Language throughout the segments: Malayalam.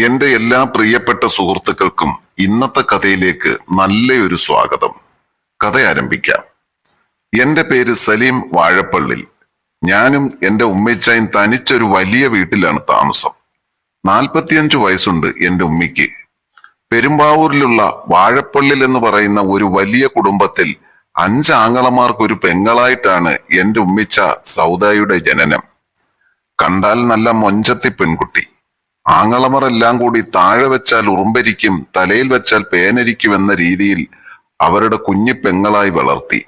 എന്റെ എല്ലാ പ്രിയപ്പെട്ട സുഹൃത്തുക്കൾക്കും ഇന്നത്തെ കഥയിലേക്ക് നല്ലൊരു സ്വാഗതം. കഥ ആരംഭിക്കാം. എന്റെ പേര് സലീം വാഴപ്പള്ളി ഞാനും എന്റെ ഉമ്മച്ചായും തനിച്ചൊരു വലിയ വീട്ടിലാണ് താമസം. നാൽപ്പത്തിയഞ്ചു വയസ്സുണ്ട് എന്റെ ഉമ്മയ്ക്ക് പെരുമ്പാവൂരിലുള്ള വാഴപ്പള്ളി എന്ന് പറയുന്ന ഒരു വലിയ കുടുംബത്തിൽ അഞ്ച് ആങ്ങളമാർക്ക് ഒരു പെങ്ങളായിട്ടാണ് എന്റെ ഉമ്മിച്ച സൗദായുടെ ജനനം. കണ്ടാൽ നല്ല മൊഞ്ചത്തി പെൺകുട്ടി. ആങ്ങളമറെല്ലാം കൂടി താഴെ വെച്ചാൽ ഉറുമ്പരിക്കും തലയിൽ വെച്ചാൽ പേനരിക്കും എന്ന രീതിയിൽ അവരുടെ കുഞ്ഞു പെങ്ങളായി വളർത്തി.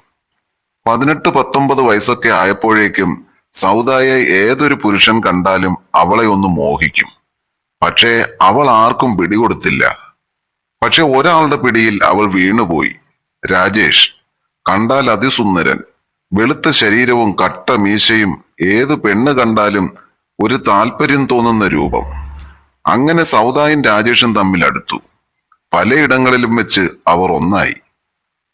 പതിനെട്ട് പത്തൊമ്പത് വയസ്സൊക്കെ ആയപ്പോഴേക്കും സൗദായെ ഏതൊരു പുരുഷൻ കണ്ടാലും അവളെ ഒന്ന് മോഹിക്കും. പക്ഷേ അവൾ ആർക്കും പിടികൊടുത്തില്ല. പക്ഷെ ഒരാളുടെ പിടിയിൽ അവൾ വീണുപോയി. രാജേഷ് കണ്ടാൽ അതിസുന്ദരൻ വെളുത്ത ശരീരവും കട്ട മീശയും ഏതു പെണ്ണ് കണ്ടാലും ഒരു താല്പര്യം തോന്നുന്ന രൂപം. അങ്ങനെ സൗദായും രാജേഷും തമ്മിൽ അടുത്തു. പലയിടങ്ങളിലും വെച്ച് അവർ ഒന്നായി.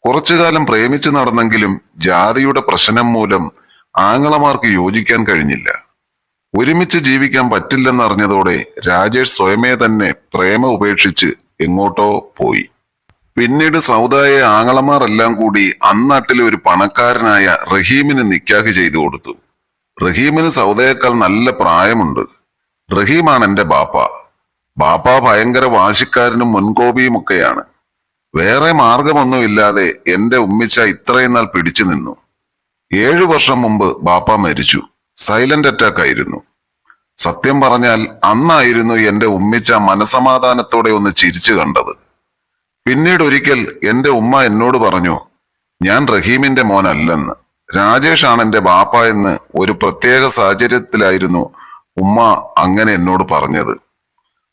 കുറച്ചു കാലം പ്രേമിച്ചു നടന്നെങ്കിലും ജാതിയുടെ പ്രശ്നം മൂലം ആങ്ങളമാർക്ക് യോജിക്കാൻ കഴിഞ്ഞില്ല. ഒരുമിച്ച് ജീവിക്കാൻ പറ്റില്ലെന്നറിഞ്ഞതോടെ രാജേഷ് സ്വയമേ തന്നെ പ്രേമ ഉപേക്ഷിച്ച് എങ്ങോട്ടോ പോയി. പിന്നീട് സൗദായ ആങ്ങളമാരെല്ലാം കൂടി അന്നാട്ടിലെ ഒരു പണക്കാരനായ റഹീമിന് നിക്കാഹ് ചെയ്തു കൊടുത്തു. റഹീമിന് സൗദയേക്കാൾ നല്ല പ്രായമുണ്ട്. റഹീമാണ് എന്റെ ബാപ്പ. ബാപ്പ ഭയങ്കര വാശിക്കാരനും മുൻകോപിയും ഒക്കെയാണ് വേറെ മാർഗമൊന്നുമില്ലാതെ എന്റെ ഉമ്മിച്ച ഇത്രയും നാൾ പിടിച്ചു നിന്നു. ഏഴു വർഷം മുമ്പ് ബാപ്പ മരിച്ചു. സൈലന്റ് അറ്റാക്ക് ആയിരുന്നു സത്യം പറഞ്ഞാൽ അന്നായിരുന്നു എന്റെ ഉമ്മിച്ച മനസമാധാനത്തോടെ ഒന്ന് ചിരിച്ചു കണ്ടത്. പിന്നീട് ഒരിക്കൽ എന്റെ ഉമ്മ എന്നോട് പറഞ്ഞു ഞാൻ റഹീമിന്റെ മോനല്ലെന്ന്. രാജേഷ് ആണ് എന്റെ ബാപ്പ എന്ന് ഒരു പ്രത്യേക സാഹചര്യത്തിലായിരുന്നു ഉമ്മ അങ്ങനെ എന്നോട് പറഞ്ഞത്.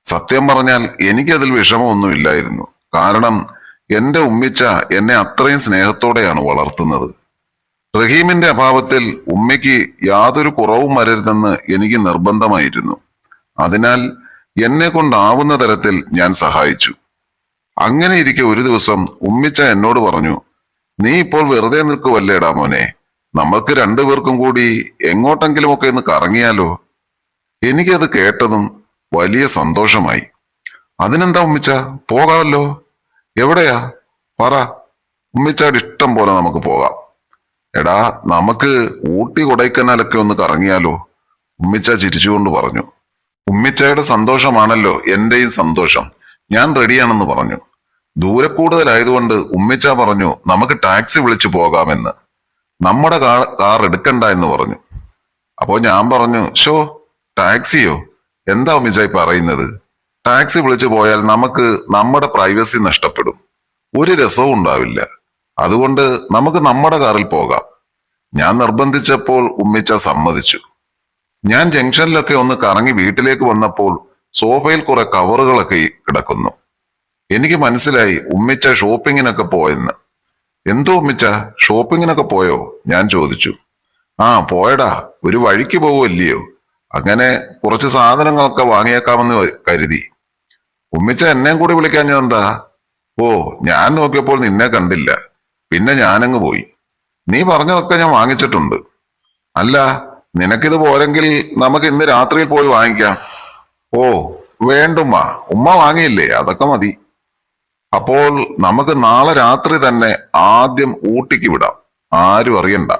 സത്യം പറഞ്ഞാൽ എനിക്കതിൽ വിഷമമൊന്നുമില്ലായിരുന്നു. കാരണം എന്റെ ഉമ്മിച്ച എന്നെ അത്രയും സ്നേഹത്തോടെയാണ് വളർത്തുന്നത്. റഹീമിന്റെ അഭാവത്തിൽ ഉമ്മയ്ക്ക് യാതൊരു കുറവും വരരുതെന്ന് എനിക്ക് നിർബന്ധമായിരുന്നു. അതിനാൽ എന്നെ കൊണ്ടാവുന്ന തരത്തിൽ ഞാൻ സഹായിച്ചു. അങ്ങനെ ഇരിക്കെ ഒരു ദിവസം ഉമ്മിച്ച എന്നോട് പറഞ്ഞു നീ ഇപ്പോൾ വെറുതെ നിൽക്കുവല്ലേടാ മോനെ. നമുക്ക് രണ്ടുപേർക്കും കൂടി എങ്ങോട്ടെങ്കിലുമൊക്കെ ഒന്ന് കറങ്ങിയാലോ? എനിക്കത് കേട്ടതും വലിയ സന്തോഷമായി. അതിനെന്താ ഉമ്മിച്ച? പോകാമല്ലോ. എവിടെയാ? പറ. ഉമ്മിച്ചാട് ഇഷ്ടം പോലെ നമുക്ക് പോകാം. എടാ നമുക്ക് ഊട്ടി കൊടൈക്കനാലൊക്കെ ഒന്ന് കറങ്ങിയാലോ? ഉമ്മിച്ച ചിരിച്ചുകൊണ്ട് പറഞ്ഞു. ഉമ്മിച്ചയുടെ സന്തോഷമാണല്ലോ എന്റെയും സന്തോഷം. ഞാൻ റെഡിയാണെന്ന് പറഞ്ഞു. ദൂരെ കൂടുതലായതുകൊണ്ട് ഉമ്മിച്ച പറഞ്ഞു നമുക്ക് ടാക്സി വിളിച്ചു പോകാമെന്ന്. നമ്മുടെ കാർ കാർ എടുക്കണ്ട എന്ന് പറഞ്ഞു. അപ്പോ ഞാൻ പറഞ്ഞു ഷോ ടാക്സിയോ? എന്താ ഉമ്മിച്ചായി പറയുന്നത്? ടാക്സി വിളിച്ചു പോയാൽ നമുക്ക് നമ്മുടെ പ്രൈവസി നഷ്ടപ്പെടും. ഒരു രസവും ഉണ്ടാവില്ല. അതുകൊണ്ട് നമുക്ക് നമ്മുടെ കാറിൽ പോകാം. ഞാൻ നിർബന്ധിച്ചപ്പോൾ ഉമ്മിച്ച സമ്മതിച്ചു. ഞാൻ ജംഗ്ഷനിലൊക്കെ ഒന്ന് കറങ്ങി വീട്ടിലേക്ക് വന്നപ്പോൾ സോഫയിൽ കുറെ കവറുകളൊക്കെ കിടക്കുന്നു. എനിക്ക് മനസ്സിലായി ഉമ്മിച്ച ഷോപ്പിങ്ങിനൊക്കെ പോയെന്ന്. എന്തോ ഉമ്മിച്ച ഷോപ്പിങ്ങിനൊക്കെ പോയോ? ഞാൻ ചോദിച്ചു. ആ പോയടാ. ഒരു വഴിക്ക് പോവുമല്ലയോ? അങ്ങനെ കുറച്ച് സാധനങ്ങളൊക്കെ വാങ്ങിയേക്കാമെന്ന് കരുതി. ഉമ്മിച്ച എന്നെയും കൂടി വിളിക്കാൻ ഞാൻ എന്താ? ഓ ഞാൻ നോക്കിയപ്പോൾ നിന്നെ കണ്ടില്ല. പിന്നെ ഞാനങ്ങ് പോയി. നീ പറഞ്ഞതൊക്കെ ഞാൻ വാങ്ങിച്ചിട്ടുണ്ട്. അല്ല നിനക്കിത് പോരെങ്കിൽ നമുക്ക് ഇന്ന് രാത്രിയിൽ പോയി വാങ്ങിക്കാം. ഓ വേണ്ടുമ്മ ഉമ്മ വാങ്ങിയില്ലേ? അതൊക്കെ മതി. അപ്പോൾ നമുക്ക് നാളെ രാത്രി തന്നെ ആദ്യം ഊട്ടിക്ക് വിടാം. ആരും അറിയണ്ട.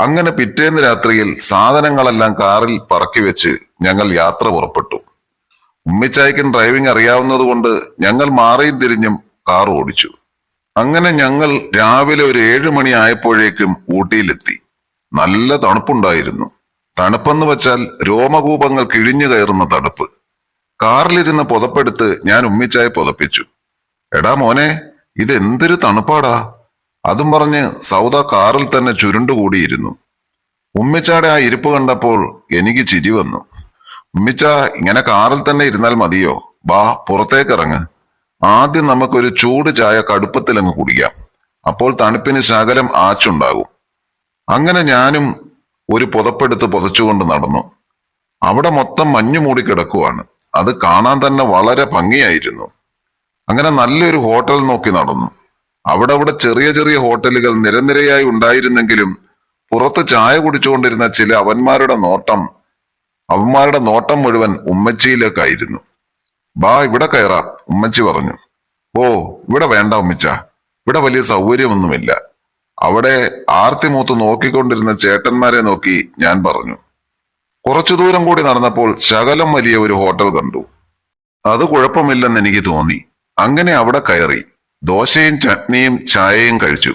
അങ്ങനെ പിറ്റേന്ന് രാത്രിയിൽ സാധനങ്ങളെല്ലാം കാറിൽ പറക്കി വെച്ച് ഞങ്ങൾ യാത്ര പുറപ്പെട്ടു. ഉമ്മിച്ചായ്ക്കൻ ഡ്രൈവിംഗ് അറിയാവുന്നതുകൊണ്ട് ഞങ്ങൾ മാറിയും തിരിഞ്ഞും കാർ ഓടിച്ചു. അങ്ങനെ ഞങ്ങൾ രാവിലെ ഒരു ഏഴ് മണി ആയപ്പോഴേക്കും ഊട്ടിയിലെത്തി. നല്ല തണുപ്പുണ്ടായിരുന്നു. തണുപ്പെന്ന് വെച്ചാൽ രോമകൂപങ്ങൾ കിഴിഞ്ഞു കയറുന്ന തണുപ്പ്. കാറിലിരുന്ന് പുതപ്പെടുത്ത് ഞാൻ ഉമ്മിച്ചായ പുതപ്പിച്ചു. എടാ മോനെ ഇതെന്തൊരു തണുപ്പാടാ. അതും പറഞ്ഞ് സൗദ കാറിൽ തന്നെ ചുരുണ്ടുകൂടിയിരുന്നു. ഉമ്മിച്ചാടെ ആ ഇരിപ്പ് കണ്ടപ്പോൾ എനിക്ക് ചിരി വന്നു. ഉമ്മിച്ച ഇങ്ങനെ കാറിൽ തന്നെ ഇരുന്നാൽ മതിയോ? ബാ പുറത്തേക്കിറങ്ങ്. ആദ്യം നമുക്കൊരു ചൂട് ചായ കടുപ്പത്തിലങ്ങ് കുടിക്കാം. അപ്പോൾ തണുപ്പിന് ശകലം ആച്ചുണ്ടാകും. അങ്ങനെ ഞാനും ഒരു പുതപ്പെടുത്ത് പുതച്ചുകൊണ്ട് നടന്നു. അവിടെ മൊത്തം മഞ്ഞു മൂടി കിടക്കുവാണ്. അത് കാണാൻ തന്നെ വളരെ ഭംഗിയായിരുന്നു. അങ്ങനെ നല്ലൊരു ഹോട്ടൽ നോക്കി നടന്നു. അവിടെ അവിടെ ചെറിയ ചെറിയ ഹോട്ടലുകൾ നിരനിരയായി ഉണ്ടായിരുന്നെങ്കിലും പുറത്ത് ചായ കുടിച്ചുകൊണ്ടിരുന്ന ചില അവന്മാരുടെ നോട്ടം അവന്മാരുടെ നോട്ടം മുഴുവൻ ഉമ്മച്ചിയിലേക്കായിരുന്നു. ബാ ഇവിടെ കയറാം ഉമ്മച്ചി പറഞ്ഞു. ഓ ഇവിടെ വേണ്ട ഉമ്മച്ച ഇവിടെ വലിയ സൗകര്യമൊന്നുമില്ല. അവിടെ ആർത്തി മൂത്ത് നോക്കിക്കൊണ്ടിരുന്ന ചേട്ടന്മാരെ നോക്കി ഞാൻ പറഞ്ഞു. കുറച്ചു ദൂരം കൂടി നടന്നപ്പോൾ ശകലം വലിയ ഒരു ഹോട്ടൽ കണ്ടു. അത് കുഴപ്പമില്ലെന്ന് എനിക്ക് തോന്നി. അങ്ങനെ അവിടെ കയറി. ദോശയും ചട്നിയും ചായയും കഴിച്ചു.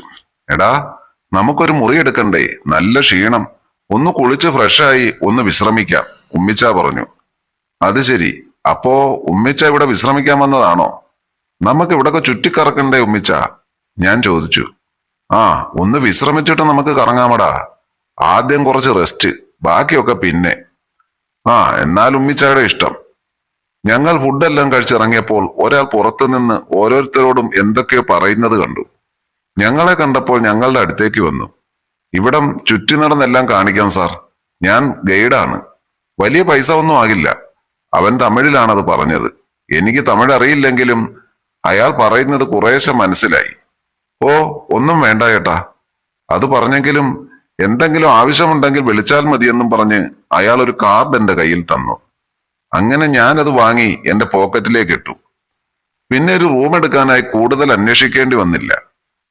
എടാ നമുക്കൊരു മുറി എടുക്കണ്ടേ? നല്ല ക്ഷീണം. ഒന്ന് കുളിച്ച് ഫ്രഷായി ഒന്ന് വിശ്രമിക്കാം ഉമ്മിച്ച പറഞ്ഞു. അത് ശരി. അപ്പോ ഉമ്മിച്ച ഇവിടെ വിശ്രമിക്കാൻ വന്നതാണോ? നമുക്ക് ഇവിടൊക്കെ ചുറ്റിക്കറക്കണ്ടേ ഉമ്മിച്ച? ഞാൻ ചോദിച്ചു. ആ ഒന്ന് വിശ്രമിച്ചിട്ട് നമുക്ക് കറങ്ങാമടാ. ആദ്യം കുറച്ച് റെസ്റ്റ് ബാക്കിയൊക്കെ പിന്നെ. ആ എന്നാൽ ഉമ്മിച്ചയുടെ ഇഷ്ടം. ഞങ്ങൾ ഫുഡെല്ലാം കഴിച്ചിറങ്ങിയപ്പോൾ ഒരാൾ പുറത്തുനിന്ന് ഓരോരുത്തരോടും എന്തൊക്കെയോ പറയുന്നത് കണ്ടു. ഞങ്ങളെ കണ്ടപ്പോൾ ഞങ്ങളുടെ അടുത്തേക്ക് വന്നു. ഇവിടം ചുറ്റി നടന്നെല്ലാം കാണിക്കാം സാർ. ഞാൻ ഗൈഡാണ്. വലിയ പൈസ ഒന്നും ആകില്ല. അവൻ തമിഴിലാണത് പറഞ്ഞത്. എനിക്ക് തമിഴ് അറിയില്ലെങ്കിലും അയാൾ പറയുന്നത് കുറേശ്ശെ മനസ്സിലായി. ഓ ഒന്നും വേണ്ട ചേട്ടാ അത് പറഞ്ഞെങ്കിലും എന്തെങ്കിലും ആവശ്യമുണ്ടെങ്കിൽ വിളിച്ചാൽ മതിയെന്നും പറഞ്ഞ് അയാൾ ഒരു കാർഡ് എന്റെ കയ്യിൽ തന്നു. അങ്ങനെ ഞാനത് വാങ്ങി എന്റെ പോക്കറ്റിലേക്ക് ഇട്ടു. പിന്നെ ഒരു റൂം എടുക്കാനായി കൂടുതൽ അന്വേഷിക്കേണ്ടി വന്നില്ല.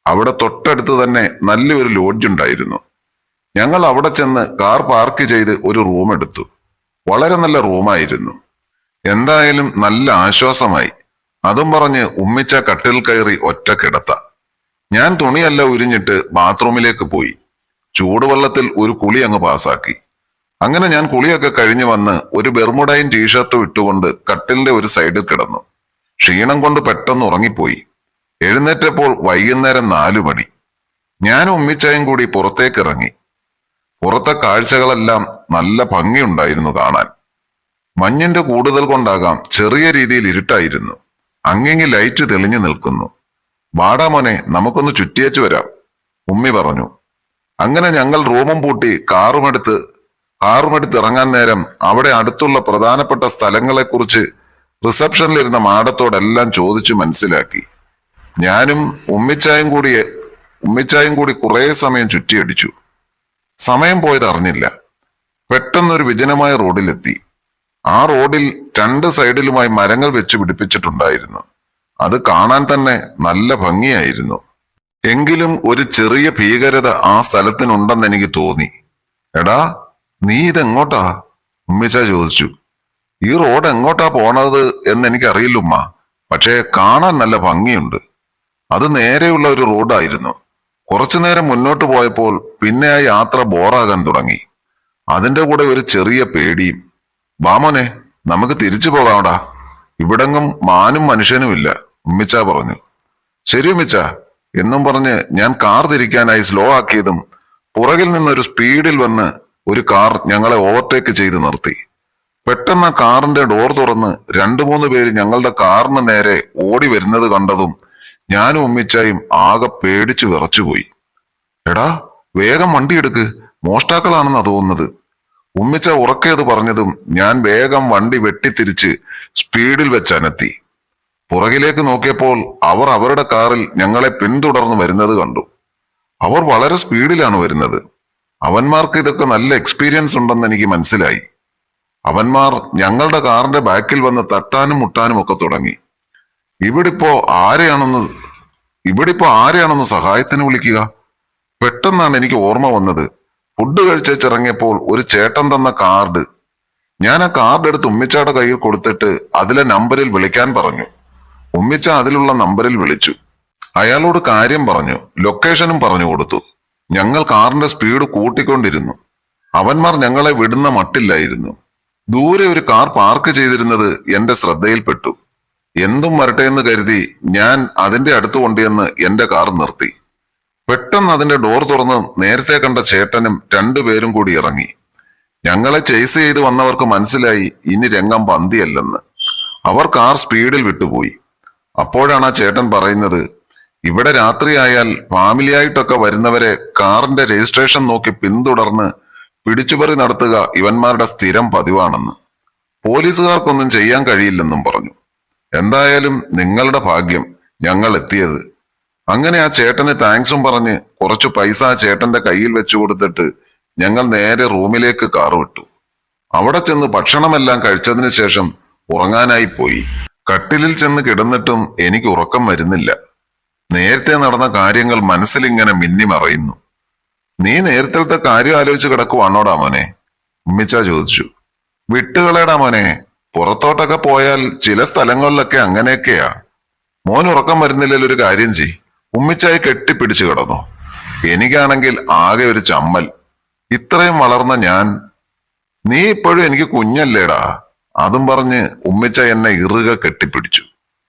അവിടെ തൊട്ടടുത്ത് തന്നെ നല്ലൊരു ലോഡ്ജ് ഉണ്ടായിരുന്നു. ഞങ്ങൾ അവിടെ ചെന്ന് കാർ പാർക്ക് ചെയ്ത് ഒരു റൂം എടുത്തു. വളരെ നല്ല റൂമായിരുന്നു എന്തായാലും നല്ല ആശ്വാസമായി. അതും പറഞ്ഞ് ഉമ്മിച്ച കട്ടിൽ കയറി ഒറ്റ കിടത്ത. ഞാൻ തുണിയല്ല ഉരിഞ്ഞിട്ട് ബാത്റൂമിലേക്ക് പോയി. ചൂടുവെള്ളത്തിൽ ഒരു കുളി അങ്ങ് പാസാക്കി അങ്ങനെ ഞാൻ കുളിയൊക്കെ കഴിഞ്ഞു വന്ന് ഒരു ബെർമുഡയും ടീഷർട്ടും ഇട്ടുകൊണ്ട് കട്ടിലിന്റെ ഒരു സൈഡിൽ കിടന്നു. ക്ഷീണം കൊണ്ട് പെട്ടെന്ന് ഉറങ്ങിപ്പോയി. എഴുന്നേറ്റപ്പോൾ വൈകുന്നേരം നാലു മണി. ഞാനും ഉമ്മിച്ചായും കൂടി പുറത്തേക്ക് ഇറങ്ങി പുറത്തെ കാഴ്ചകളെല്ലാം നല്ല ഭംഗിയുണ്ടായിരുന്നു കാണാൻ. മഞ്ഞിന്റെ കൂടുതൽ കൊണ്ടാകാം ചെറിയ രീതിയിൽ ഇരുട്ടായിരുന്നു. അങ്ങിങ്ങി ലൈറ്റ് തെളിഞ്ഞു നിൽക്കുന്നു. വാടാമോനെ നമുക്കൊന്ന് ചുറ്റിയേച്ചു വരാം. ഉമ്മി പറഞ്ഞു. അങ്ങനെ ഞങ്ങൾ റൂമും പൂട്ടി കാറുമെടുത്ത് കാറുമെടുത്ത് ഇറങ്ങാൻ നേരം അവിടെ അടുത്തുള്ള പ്രധാനപ്പെട്ട സ്ഥലങ്ങളെക്കുറിച്ച് റിസപ്ഷനിലിരുന്ന മാഡത്തോടെല്ലാം ചോദിച്ചു മനസ്സിലാക്കി. ഞാനും ഉമ്മിച്ചായും കൂടി ഉമ്മിച്ചായും കൂടി കുറേ സമയം ചുറ്റിയടിച്ചു. സമയം പോയത് അറിഞ്ഞില്ല. പെട്ടെന്നൊരു വിജനമായ റോഡിലെത്തി. ആ റോഡിൽ രണ്ട് സൈഡിലുമായി മരങ്ങൾ വെച്ച് പിടിപ്പിച്ചിട്ടുണ്ടായിരുന്നു. അത് കാണാൻ തന്നെ നല്ല ഭംഗിയായിരുന്നു. എങ്കിലും ഒരു ചെറിയ ഭീകരത ആ സ്ഥലത്തിനുണ്ടെന്ന് എനിക്ക് തോന്നി. എടാ നീ ഇതെങ്ങോട്ടാ? ഉമ്മിച്ച ചോദിച്ചു. ഈ റോഡ് എങ്ങോട്ടാ പോണത് എന്ന് എനിക്കറിയില്ലുമ്മ പക്ഷേ കാണാൻ നല്ല ഭംഗിയുണ്ട്. അത് നേരെയുള്ള ഒരു റോഡായിരുന്നു. കുറച്ചു നേരം മുന്നോട്ട് പോയപ്പോൾ പിന്നെ ആ യാത്ര ബോറാകാൻ തുടങ്ങി. അതിന്റെ കൂടെ ഒരു ചെറിയ പേടിയും. വാമോനെ നമുക്ക് തിരിച്ചു പോകാമടാ ഇവിടെങ്ങും മാനും മനുഷ്യനുമില്ല ഉമ്മിച്ച പറഞ്ഞു. ശരി ഉമ്മിച്ച എന്നും പറഞ്ഞ് ഞാൻ കാർ തിരിക്കാനായി സ്ലോ ആക്കിയതും പുറകിൽ നിന്നൊരു സ്പീഡിൽ വന്ന് ഒരു കാർ ഞങ്ങളെ ഓവർടേക്ക് ചെയ്ത് നിർത്തി. പെട്ടെന്ന് കാറിന്റെ ഡോർ തുറന്ന് രണ്ടു മൂന്ന് പേര് ഞങ്ങളുടെ കാറിന് നേരെ ഓടി വരുന്നത് കണ്ടതും ഞാനും ഉമ്മിച്ചായും ആകെ പേടിച്ചു വിറച്ചുപോയി. എടാ വേഗം വണ്ടിയെടുക്ക് മോഷ്ടാക്കളാണെന്നാ തോന്നുന്നത്. ഉമ്മിച്ച ഉറക്കേത് പറഞ്ഞതും ഞാൻ വേഗം വണ്ടി വെട്ടിത്തിരിച്ച് സ്പീഡിൽ വെച്ച് പുറകിലേക്ക് നോക്കിയപ്പോൾ അവർ അവരുടെ കാറിൽ ഞങ്ങളെ പിന്തുടർന്ന് വരുന്നത് കണ്ടു. അവർ വളരെ സ്പീഡിലാണ് വരുന്നത്. അവന്മാർക്ക് ഇതൊക്കെ നല്ല എക്സ്പീരിയൻസ് ഉണ്ടെന്ന് എനിക്ക് മനസ്സിലായി. അവന്മാർ ഞങ്ങളുടെ കാറിന്റെ ബാക്കിൽ വന്ന് തട്ടാനും മുട്ടാനും ഒക്കെ തുടങ്ങി. ഇവിടിപ്പോ ആരെയാണെന്ന് ഇവിടിപ്പോ ആരെയാണെന്ന് സഹായത്തിന് വിളിക്കുക. പെട്ടെന്നാണ് എനിക്ക് ഓർമ്മ വന്നത്. ഫുഡ് കഴിച്ചിറങ്ങിയപ്പോൾ ഒരു ചേട്ടൻ തന്ന കാർഡ് ഞാൻ ആ കാർഡ് എടുത്ത് ഉമ്മിച്ചയുടെ കയ്യിൽ കൊടുത്തിട്ട് അതിലെ നമ്പറിൽ വിളിക്കാൻ പറഞ്ഞു. ഉമ്മിച്ച അതിലുള്ള നമ്പറിൽ വിളിച്ചു. അയാളോട് കാര്യം പറഞ്ഞു. ലൊക്കേഷനും പറഞ്ഞു കൊടുത്തു. ഞങ്ങൾ കാറിന്റെ സ്പീഡ് കൂട്ടിക്കൊണ്ടിരുന്നു. അവന്മാർ ഞങ്ങളെ വിടുന്ന മട്ടില്ലായിരുന്നു. ദൂരെ ഒരു കാർ പാർക്ക് ചെയ്തിരുന്നത് എന്റെ ശ്രദ്ധയിൽപ്പെട്ടു. എന്തും വരട്ടെ എന്ന് കരുതി ഞാൻ അതിന്റെ അടുത്ത് കൊണ്ടുവന്ന് എന്റെ കാർ നിർത്തി. പെട്ടെന്ന് അതിന്റെ ഡോർ തുറന്ന് നേരത്തെ കണ്ട ചേട്ടനും രണ്ടുപേരും കൂടി ഇറങ്ങി. ഞങ്ങളെ ചേസ് ചെയ്ത് വന്നവർക്ക് മനസ്സിലായി ഇനി രംഗം പന്തിയല്ലെന്ന്. അവർ കാർ സ്പീഡിൽ വിട്ടുപോയി. അപ്പോഴാണ് ആ ചേട്ടൻ പറയുന്നത് ഇവിടെ രാത്രിയായാൽ ഫാമിലിയായിട്ടൊക്കെ വരുന്നവരെ കാറിന്റെ രജിസ്ട്രേഷൻ നോക്കി പിന്തുടർന്ന് പിടിച്ചുപറി നടത്തുക ഇവന്മാരുടെ സ്ഥിരം പതിവാണെന്ന്. പോലീസുകാർക്കൊന്നും ചെയ്യാൻ കഴിയില്ലെന്നും പറഞ്ഞു. എന്തായാലും നിങ്ങളുടെ ഭാഗ്യം ഞങ്ങൾ എത്തിയത്. അങ്ങനെ ആ ചേട്ടന് താങ്ക്സും പറഞ്ഞ് കുറച്ചു പൈസ ആ ചേട്ടന്റെ കയ്യിൽ വെച്ചു കൊടുത്തിട്ട് ഞങ്ങൾ നേരെ റൂമിലേക്ക് കാർ വിട്ടു. അവിടെ ചെന്ന് ഭക്ഷണമെല്ലാം കഴിച്ചതിന് ശേഷം ഉറങ്ങാനായി പോയി. കട്ടിലിൽ ചെന്ന് കിടന്നിട്ടും എനിക്ക് ഉറക്കം വരുന്നില്ല. നേരത്തെ നടന്ന കാര്യങ്ങൾ മനസ്സിലിങ്ങനെ മിന്നിമറയുന്നു. നീ നേരത്തെ കാര്യം ആലോചിച്ച് കിടക്കുവാണോടാ മോനെ? ഉമ്മിച്ച ചോദിച്ചു. വിട്ടുകളയടാ മോനെ. പുറത്തോട്ടൊക്കെ പോയാൽ ചില സ്ഥലങ്ങളിലൊക്കെ അങ്ങനെയൊക്കെയാ. മോൻ ഉറക്കം വരുന്നില്ലെങ്കിൽ ഒരു കാര്യം ചെയ്. ഉമ്മിച്ചായി കെട്ടിപ്പിടിച്ചു കിടന്നു. എനിക്കാണെങ്കിൽ ആകെ ഒരു ചമ്മൽ. ഇത്രയും വളർന്ന ഞാൻ. നീ ഇപ്പോഴും എനിക്ക് കുഞ്ഞല്ലേടാ. അതും പറഞ്ഞ് ഉമ്മിച്ച എന്നെ ഇറുക കെട്ടിപ്പിടിച്ചു.